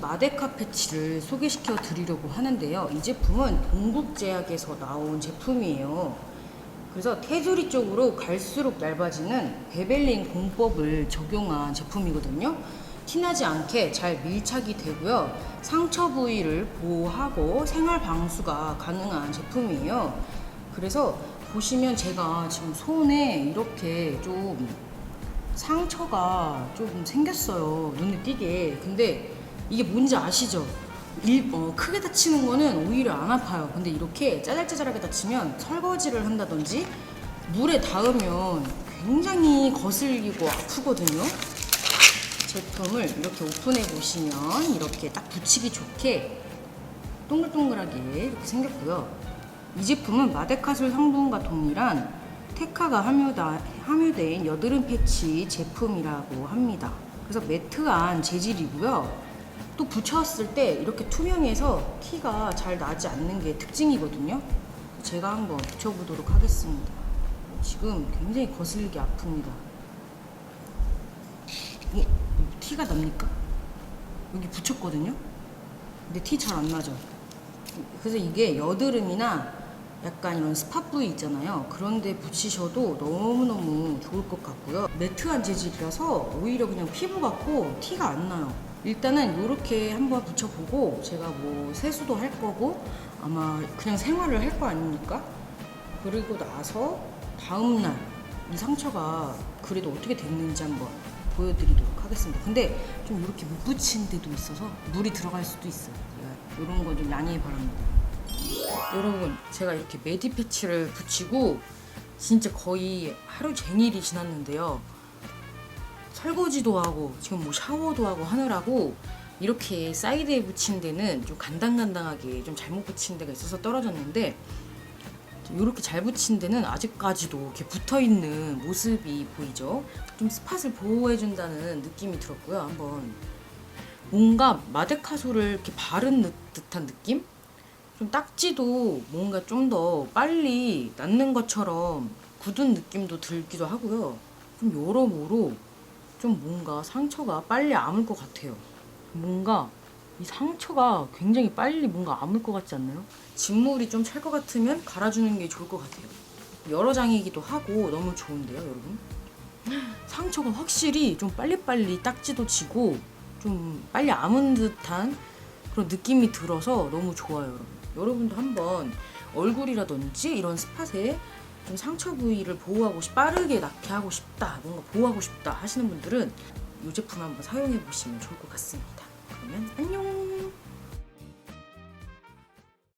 마데카 패치를 소개시켜 드리려고 하는데요. 이 제품은 동국제약에서 나온 제품이에요. 그래서 테두리 쪽으로 갈수록 얇아지는 베벨린 공법을 적용한 제품이거든요. 티나지 않게 잘 밀착이 되고요. 상처 부위를 보호하고 생활 방수가 가능한 제품이에요. 그래서 보시면 제가 지금 손에 이렇게 좀 상처가 조금 생겼어요. 눈에 띄게. 근데 이게 뭔지 아시죠? 일, 어, 크게 다치는 거는 오히려 안 아파요. 근데 이렇게 짜잘짜잘하게 다치면 설거지를 한다든지 물에 닿으면 굉장히 거슬리고 아프거든요. 제품을 이렇게 오픈해 보시면 이렇게 딱 붙이기 좋게 동글동글하게 이렇게 생겼고요. 이 제품은 마데카솔 성분과 동일한 테카가 함유다, 함유된 여드름 패치 제품이라고 합니다. 그래서 매트한 재질이고요. 또 붙였을 때 이렇게 투명해서 티가 잘 나지 않는 게 특징이거든요. 제가 한번 붙여보도록 하겠습니다. 지금 굉장히 거슬리게 아픕니다. 이게 티가 납니까? 여기 붙였거든요. 근데 티 잘 안 나죠. 그래서 이게 여드름이나 약간 이런 스팟 부위 있잖아요. 그런데 붙이셔도 너무너무 좋을 것 같고요. 매트한 재질이라서 오히려 그냥 피부 같고 티가 안 나요. 일단은 이렇게 한번 붙여보고 제가 뭐 세수도 할 거고 아마 그냥 생활을 할 거 아닙니까? 그리고 나서 다음날 이 상처가 그래도 어떻게 됐는지 한번 보여드리도록 하겠습니다. 근데 좀 이렇게 못 붙인 데도 있어서 물이 들어갈 수도 있어요. 이런 거 좀 양해 바랍니다. 여러분, 제가 이렇게 메디 패치를 붙이고 진짜 거의 하루 종일이 지났는데요. 설거지도 하고 지금 뭐 샤워도 하고 하느라고 이렇게 사이드에 붙인 데는 좀 간당간당하게 좀 잘못 붙인 데가 있어서 떨어졌는데 이렇게 잘 붙인 데는 아직까지도 이렇게 붙어 있는 모습이 보이죠. 좀 스팟을 보호해 준다는 느낌이 들었고요. 한번 뭔가 마데카솔을 이렇게 바른 느- 듯한 느낌? 좀 딱지도 뭔가 좀 더 빨리 낫는 것처럼 굳은 느낌도 들기도 하고요. 좀 여러모로 좀 뭔가 상처가 빨리 아물 것 같아요. 뭔가 이 상처가 굉장히 빨리 뭔가 아물 것 같지 않나요? 진물이 좀 찰 것 같으면 갈아주는 게 좋을 것 같아요. 여러 장이기도 하고 너무 좋은데요, 여러분? 상처가 확실히 좀 빨리빨리 딱지도 지고 좀 빨리 아문 듯한 그런 느낌이 들어서 너무 좋아요, 여러분. 여러분도 한번 얼굴이라든지 이런 스팟에 좀 상처 부위를 보호하고 싶, 빠르게 낫게 하고 싶다, 뭔가 보호하고 싶다 하시는 분들은 이 제품 한번 사용해 보시면 좋을 것 같습니다. 그러면 안녕!